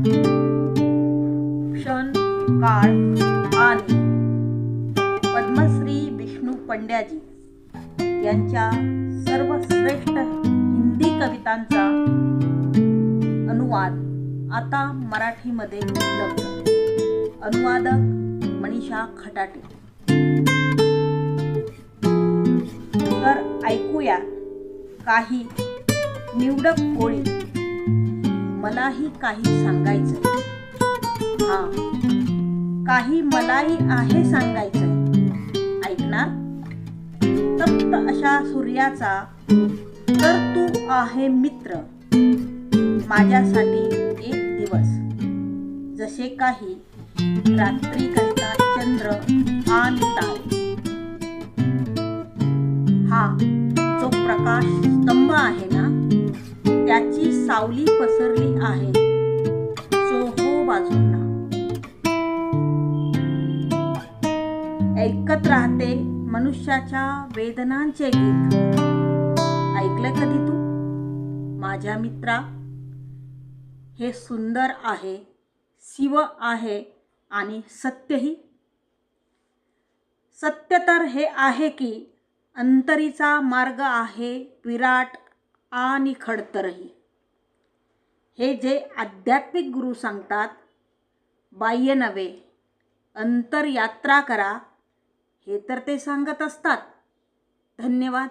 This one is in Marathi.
क्षण काळ आणि पद्मश्री विष्णू पंड्याजी यांच्या सर्वश्रेष्ठ हिंदी कवितांचा अनुवाद आता मराठीमध्ये उपलब्ध अनुवादक मनीषा खटाटे. तर ऐकूया काही निवडक ओळी. मलाही काही सांगायचं हा. काही मलाही आहे सांगायचंय. ऐकणार? तप्त अशा सूर्याचा तर तू आहे मित्र. माझ्यासाठी एक दिवस. जसे काही रात्री करता चंद्र आणि तारे. हा जो प्रकाश सावली पसरली आहे. चोहो बाजूंना. ऐकत राहते मनुष्याच्या वेदनांचे गीत. ऐकलं कधी तू? माझ्या मित्रा हे सुंदर आहे शिव आहे आणि सत्यही. सत्य तर हे आहे की अंतरीचा मार्ग आहे विराट आणि खडतरही. हे जे आध्यात्मिक गुरु सांगतात बाह्य नव्हे अंतरयात्रा करा हे तर ते सांगत असतात. धन्यवाद.